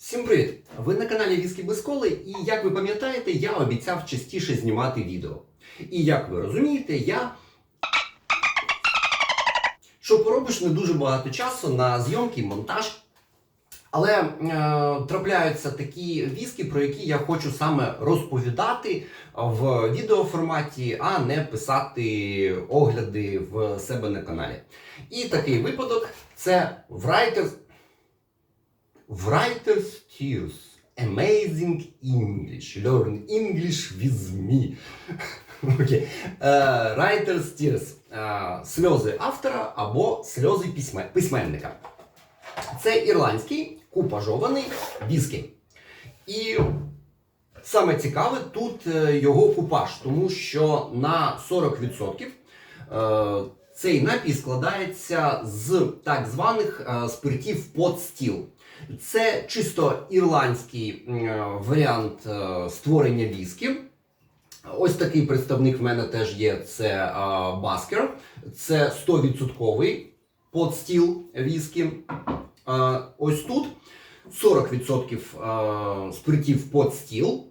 Всім привіт! Ви на каналі Віскі без коли, і як ви пам'ятаєте, я обіцяв частіше знімати відео. І як ви розумієте, я. Що поробиш не дуже багато часу на зйомки, монтаж. Але е, трапляються такі віскі, про які я хочу саме розповідати в відеоформаті, а не писати огляди в себе на каналі. І такий випадок це Writers Writer's Tears. Amazing English. Learn English with me. Окей. Е, Writer's Tears. Е, Сльози автора або сльози письме- письменника. Це ірландський купажований віскі. І саме цікаве тут е, його купаж, тому що на 40% е, цей напій складається з так званих е, спиртів под стіл. Це чисто ірландський е, варіант е, створення віскі. Ось такий представник в мене теж є. Це Баскер. Це 100% подстіл віскі. Ось тут 40% е, спиртів подстіл.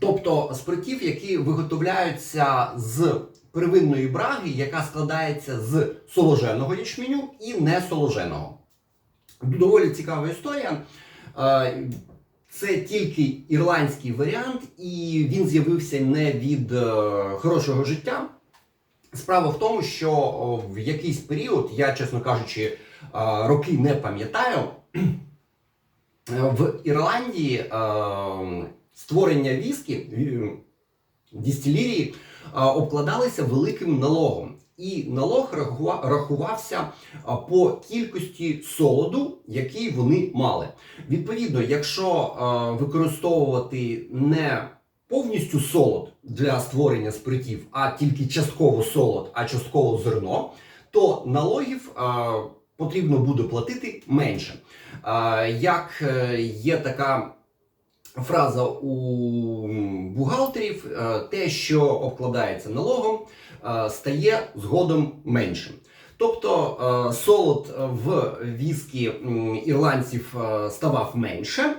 Тобто спиртів, які виготовляються з первинної браги, яка складається з соложеного ячменю і несоложеного. Доволі цікава історія. Е, Це тільки ірландський варіант, і він з'явився не від е, хорошого життя. Справа в тому, що в якийсь період, я, чесно кажучи, е, роки не пам'ятаю, е, в Ірландії е, створення віскі, ві- дистилерії, е, обкладалися великим налогом. І налог рахувався по кількості солоду, який вони мали. Відповідно, якщо використовувати не повністю солод для створення спиртів, а тільки частково солод, а частково зерно, то налогів потрібно буде платити менше. Як е, є така фраза у бухгалтерів, е, те, що обкладається налогом, е, стає згодом меншим. Тобто е, солод в віскі ірландців ставав менше,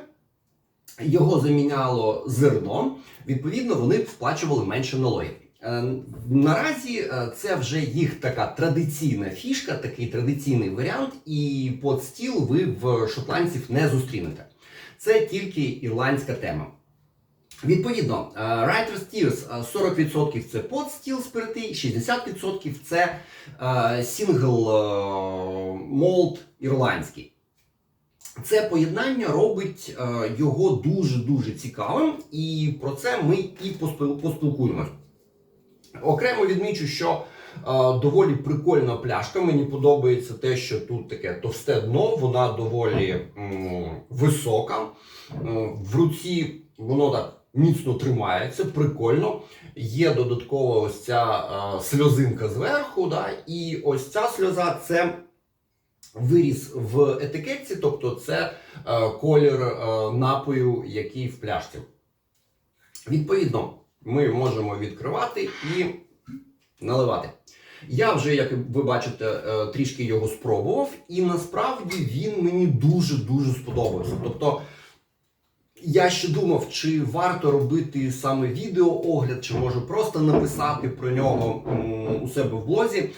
його заміняло зерно, відповідно, вони сплачували менше налогів. Наразі це вже їх така традиційна фішка, такий традиційний варіант, і под стіл ви в шотландців не зустрінете. Це тільки ірландська тема. Відповідно, е, Writer's Tears е, 40% це подстіл спирти, 60% це е, сингл молд ірландський. Це поєднання робить е, його дуже-дуже цікавим, і про це ми і поспілкуємось. Окремо відмічу, що е, доволі прикольна пляшка. Мені подобається те, що тут таке товсте дно, вона доволі висока. В руці воно так міцно тримається, прикольно. Є додаткова ось ця сльозинка зверху, да, і ось ця сльоза це виріс в етикетці, тобто це е, колір е, напою, який в пляшці. Відповідно, ми можемо відкривати і наливати. Я вже, як ви бачите, е, трішки його спробував, і насправді він мені дуже-дуже сподобався. Тобто, я ще думав, чи варто робити саме відеоогляд, чи може просто написати про нього у себе в блозі.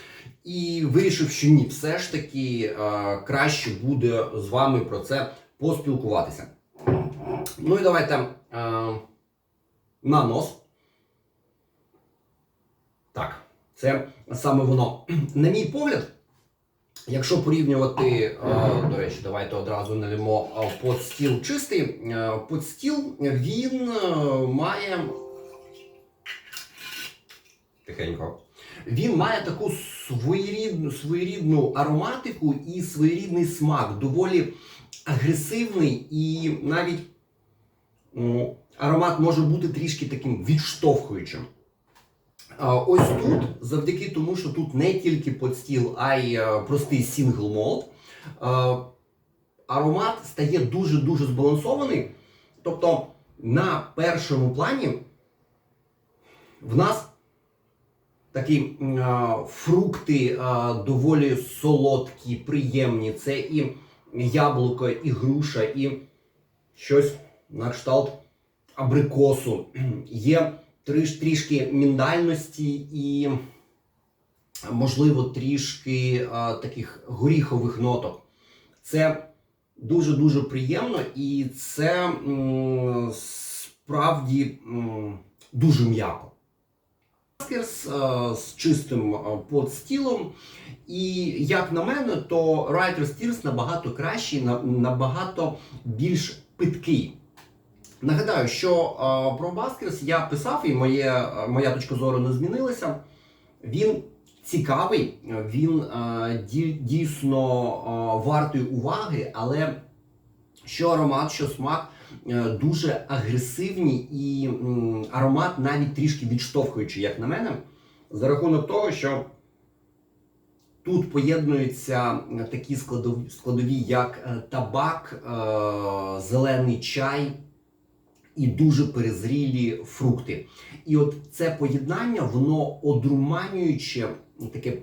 І вирішив, що ні, все ж таки е, краще буде з вами про це поспілкуватися. Ну і давайте е, на нос. Так, це саме воно. На мій погляд, якщо порівнювати, е, до речі, давайте одразу налімо е, подстіл чистий. Е, подстіл він має. Тихенько. Він має таку своєрідну, своєрідну ароматику і своєрідний смак, доволі агресивний і навіть м, аромат може бути трішки таким відштовхуючим. Ось тут, завдяки тому, що тут не тільки подстіл, а й е, простий сінгл молд, аромат стає дуже-дуже збалансований. Тобто на першому плані в нас такі фрукти доволі солодкі, приємні. Це і яблуко, і груша, і щось на кшталт абрикосу. Є трішки міндальності і, можливо, трішки а, таких горіхових ноток. Це дуже-дуже приємно і це м, справді м, дуже м'яко. Маскерс з чистим подстілом. І як на мене, то Writer's Tears набагато кращий, набагато більш питкий. Нагадаю, що про Баскерс я писав, і моє, моя точка зору не змінилася. Він цікавий, він ді- дійсно вартий уваги, але що аромат, що смак е, дуже агресивні і аромат навіть трішки відштовхуючий, як на мене, за рахунок того, що тут поєднуються е, такі складові, складові як е, табак, зелений чай і дуже перезрілі фрукти. І от це поєднання, воно одруманююче, таке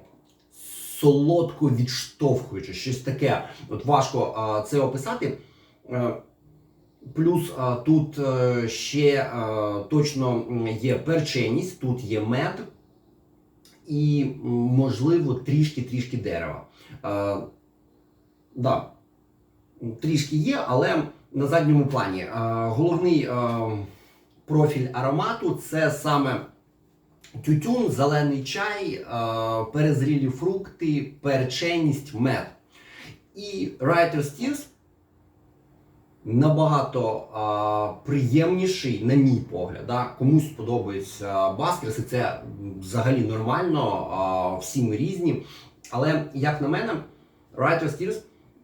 солодко відштовхуюче, щось таке. От важко а, це описати. Е, Плюс а, тут е, ще е, точно є перченість, тут є мед і, можливо, трішки-трішки дерева. Е, да, трішки є, але на задньому плані. Головний профіль аромату це саме тютюн, зелений чай, перезрілі фрукти, перченість, мед. І Writer's Tears набагато а, приємніший, на мій погляд. Да? Комусь подобається Баскерс, і це взагалі нормально, а, всі ми різні. Але, як на мене, Writer's Tears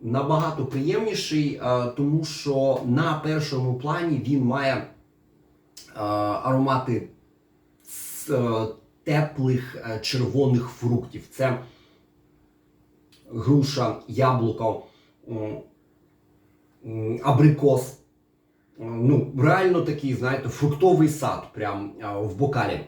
набагато приємніший, тому що на першому плані він має аромати з, е, теплих е, червоних фруктів. Це груша, яблуко, абрикос. Е, Ну, реально такий, знаєте, фруктовий сад прям е, в бокалі.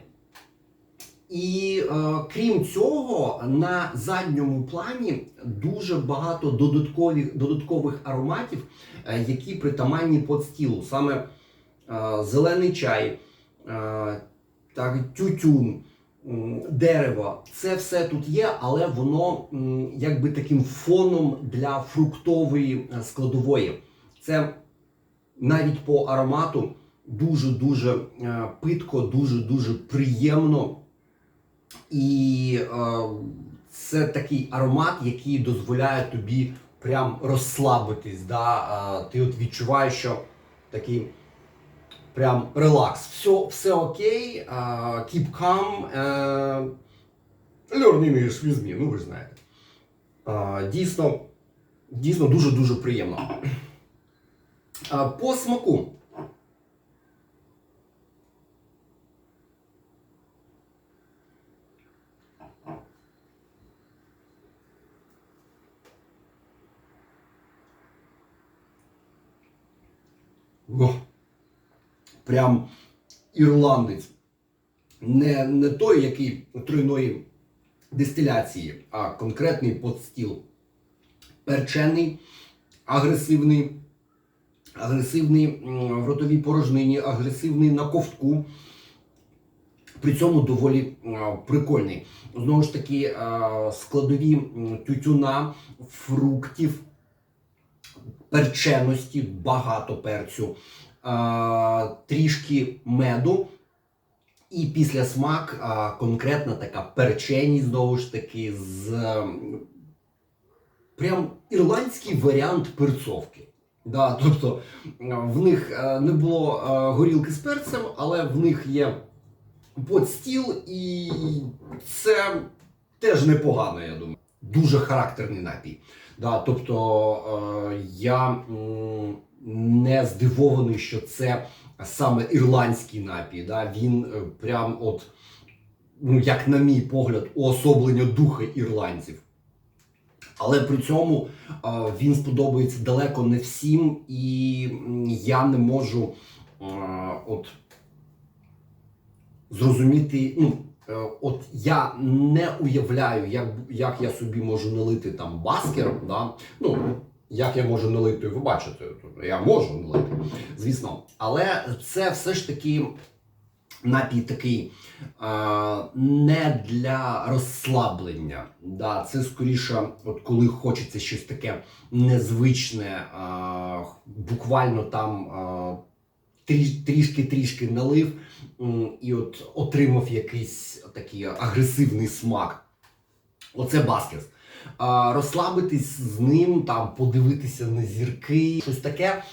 І е, крім цього, на задньому плані дуже багато додаткових, додаткових ароматів, е, які притаманні под стілу. Саме е, зелений чай, е, так, тютюн, дерево. Це все тут є, але воно м, якби таким фоном для фруктової е, складової. Це навіть по аромату дуже-дуже е, питко, дуже-дуже приємно. І е, це такий аромат, який дозволяє тобі прям розслабитись. Да? Е, ти от відчуваєш, що такий прям релакс. Все, все окей, е, keep calm, е, learn English with me, ну ви ж знаєте. Е, дійсно, дійсно дуже-дуже приємно. Е, по смаку. Прям ірландець. Не, не той, який тройної дистиляції, а конкретний подстіл. Перчений, агресивний, агресивний в ротовій порожнині, агресивний на ковтку. При цьому доволі прикольний. Знову ж таки, складові тютюна, фруктів, перченості, багато перцю, трішки меду. І після смак а, конкретна така перченість, знову ж таки, з ем, прям ірландський варіант перцовки. Да, тобто в них е, не було е, горілки з перцем, але в них є подстіл, і це теж непогано, я думаю. Дуже характерний напій. Да, тобто е, я м, не здивований, що це саме ірландський напій. Да? Він е, прям от, ну, як на мій погляд, уособлення духа ірландців. Але при цьому е, він сподобається далеко не всім, і я не можу е, от, зрозуміти. Ну, от я не уявляю, як, як я собі можу налити там баскер. Да? Ну, Як я можу налити? Ви бачите, я можу налити, звісно. Але це все ж таки напій такий а, не для розслаблення. Да, це скоріше, от коли хочеться щось таке незвичне, а, буквально там трішки-трішки налив і от отримав якийсь такий агресивний смак. Оце баскет. Розслабитись з ним, там, подивитися на зірки, щось таке.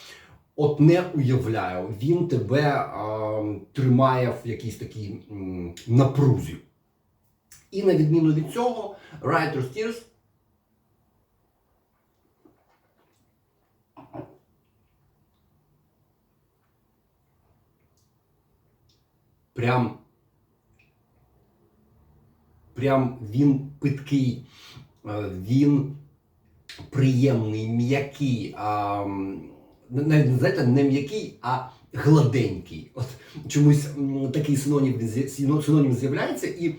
От не уявляю, він тебе а, тримає в якійсь такій м, напрузі. І на відміну від цього, Writer's Tears прям, прям він питкий, е, він приємний, м'який. А, навіть знаєте, не м'який, а гладенький. От чомусь такий синонім, синонім з'являється. І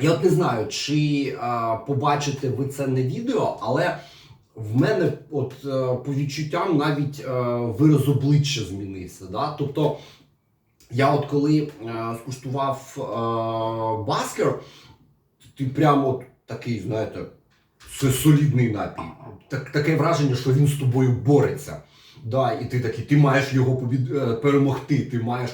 я от не знаю, чи а, побачите ви це на відео, але в мене, от е, по відчуттям, навіть е, вираз обличчя змінився. Да? Тобто, я от коли е, скуштував е, баскер, ти прямо такий, знаєте, це солідний напій. Так, таке враження, що він з тобою бореться. Да, і ти такий, ти маєш його побід... е, перемогти, ти маєш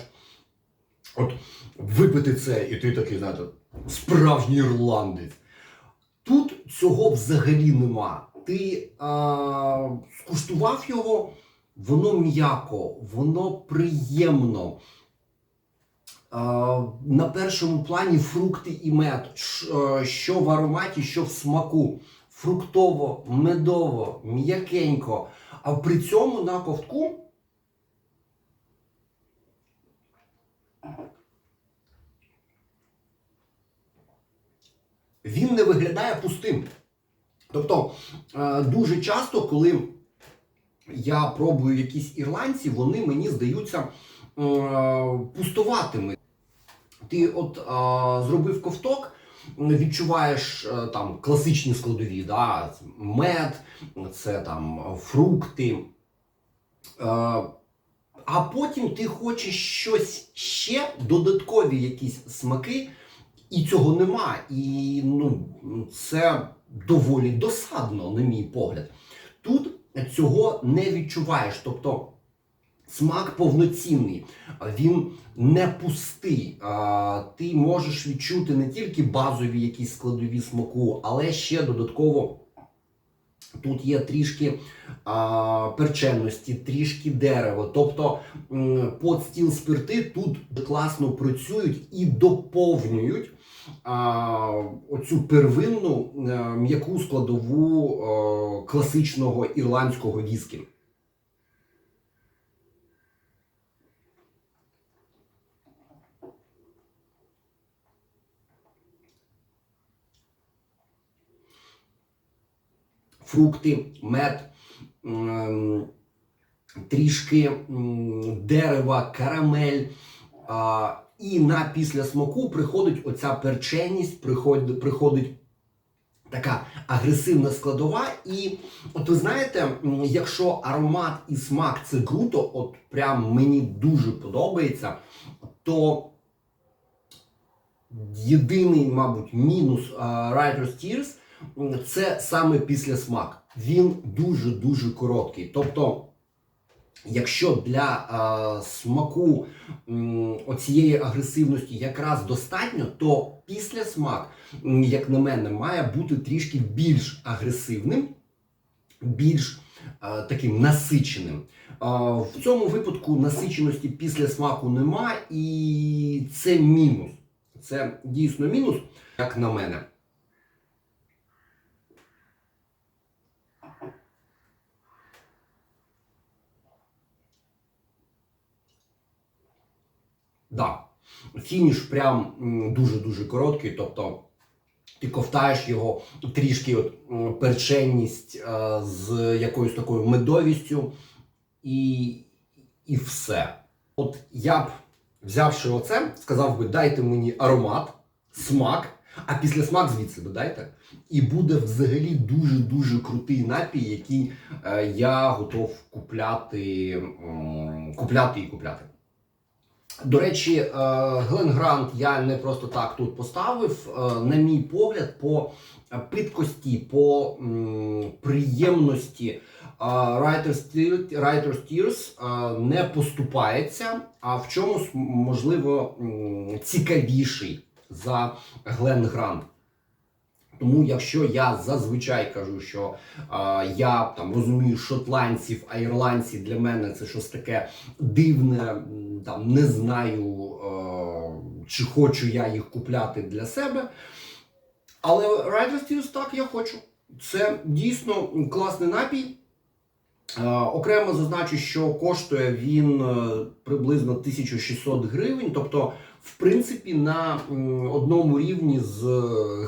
от випити це, і ти такий, знаєте, справжній ірландець. Тут цього взагалі нема. Ти а, скуштував його, воно м'яко, воно приємно. На першому плані фрукти і мед, е, що в ароматі, що в смаку. Фруктово, медово, м'якенько. А при цьому на ковтку він не виглядає пустим. Тобто, е, дуже часто, коли я пробую якісь ірландці, вони мені здаються е, пустуватими. Ти от е, зробив ковток, відчуваєш е, там класичні складові, да? мед, це там фрукти. Е, а потім ти хочеш щось ще, додаткові якісь смаки, і цього нема. І ну, це доволі досадно, на мій погляд. Тут цього не відчуваєш. Тобто смак повноцінний, він не пустий. Ти можеш відчути не тільки базові якісь складові смаку, але ще додатково. Тут є трішки а, перченності, трішки дерева. Тобто м, подстіл спирти тут класно працюють і доповнюють а, оцю первинну е, м'яку складову е, класичного ірландського віскі. Фрукти, мед, трішки дерева, карамель. І на післясмаку приходить оця перченість, приходить, приходить така агресивна складова. І от ви знаєте, якщо аромат і смак це круто, от прям мені дуже подобається, то єдиний, мабуть, мінус Writer's Tears це саме післясмак. Він дуже-дуже короткий. Тобто, якщо для а, смаку м, оцієї агресивності якраз достатньо, то післясмак, м, як на мене, має бути трішки більш агресивним, більш а, таким насиченим. В цьому випадку насиченості після смаку нема, і це мінус. Це дійсно мінус, як на мене. Да. Фініш прям дуже-дуже короткий, тобто ти ковтаєш його трішки от, м, перченність е, з якоюсь такою медовістю і, і все. От я б, взявши оце, сказав би, дайте мені аромат, смак, А після смак звідси додайте. І буде взагалі дуже-дуже крутий напій, який е, я готов купляти, м, купляти і купляти. До речі, е, Глен Грант я не просто так тут поставив. Е, На мій погляд, по питкості, по приємності е, Writer's Tears не поступається, а в чомусь можливо цікавіший за Глен Грант. Тому, якщо я зазвичай кажу, що е, я там розумію шотландців, а ірландці для мене це щось таке дивне, там не знаю, е, чи хочу я їх купляти для себе. Але Riders Tears так я хочу. Це дійсно класний напій. Окремо зазначу, що коштує він е, приблизно 1600 гривень. Тобто, в принципі, на одному рівні з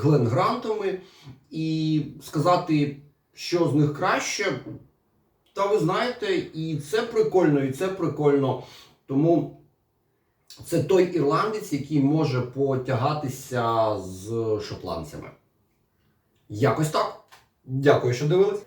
Гленгрантами. І сказати, що з них краще, та ви знаєте, і це прикольно, і це прикольно. Тому це той ірландець, який може потягатися з шотландцями. Якось так. Дякую, що дивились.